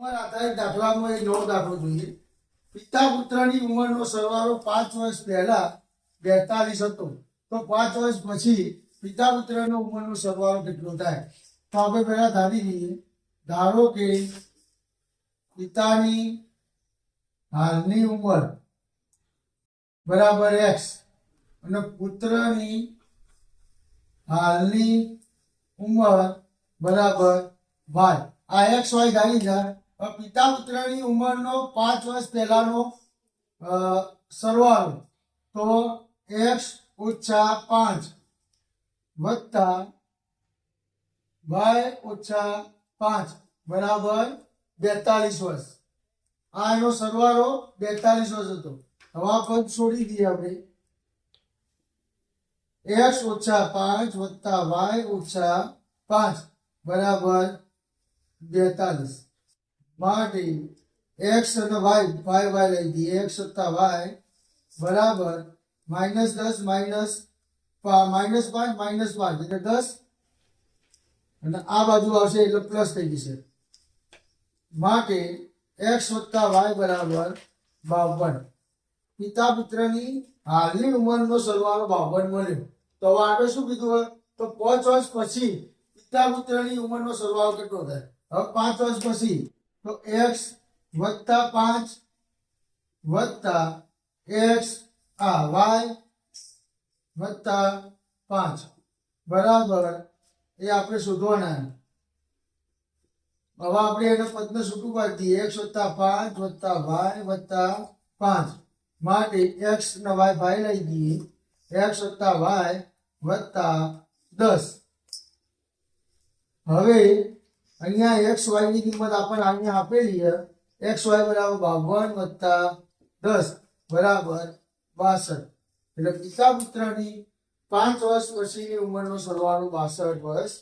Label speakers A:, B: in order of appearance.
A: ઉંમર આધારિત દાખલામાં એ નવો દાખલો જોઈએ. પિતા પુત્રની ઉંમરનો સરવાળો પાંચ વર્ષ પહેલા બેતાલીસ હતો. તો પાંચ વર્ષ પછી પિતા પુત્રનો ઉંમરનો સરવાળો કેટલો થાય? તો આપણે પહેલા ધારી લઈએ. ધારો કે પિતાની હાલની ઉંમર બરાબર એક્સ અને પુત્રની હાલની ઉંમર બરાબર વાય આ એક્સ વાય ધારી જાય પિતા પુત્રની ઉંમરનો પાંચ વર્ષ પહેલાનો સરવાળો. તો એક્સ ઓછા પાંચ વત્તા વાય ઓછા પાંચ બરાબર બેતાલીસ વર્ષ. આ એનો સરવાળો બેતાલીસ વર્ષ હતો. હવા પદ છોડી દઈએ આપણે. એક્સ ઓછા પાંચ વત્તા વાય ઓછા પાંચ બરાબર બેતાલીસ. માટે એક્સ અને વાય વાય વાય લઈ દઈએ. એક્સ વત્તા વાય બરાબર માઇનસ દસ માઇનસ માઇનસ પાંચ માઇનસ પાંચ એટલે દસ. અને આ બાજુ આવશે એટલે પ્લસ થઈ જશે. માટે એક્સ વત્તા વાય બરાબર બાવન. પિતા પુત્રની હાલની ઉંમરનો સરવાળો બાવન મળ્યો. તો હવે આગળ શું કીધું હોય? તો પાંચ વર્ષ પછી પિતા પુત્રની ઉંમરનો સરવાળો કેટલો થાય? હવે પાંચ વર્ષ પછી તો એક્સ વત્તા પાંચ વત્તા એક્સ આ વાય વત્તા પાંચ. બરાબર. એ આપણે શોધવાના હવે આપણે એને પદને છૂટું પાડી દઈએ. એક્સ વત્તા પાંચ વત્તા વાય વત્તા પાંચ. માટે એક્સ ને વાય ભાઈ લઈ દઈએ. એક્સ વત્તા વાય વત્તા દસ. હવે અહીંયા એક્સ વાયની કિંમત આપણને અહીંયા આપેલી છે. એક્સ વાય બરાબર બાવન વત્તા દસ બરાબર બાસઠ. એટલે પિતા પુત્રની પાંચ વર્ષ પછીની ઉંમરનો સરવાળો બાસઠ વર્ષ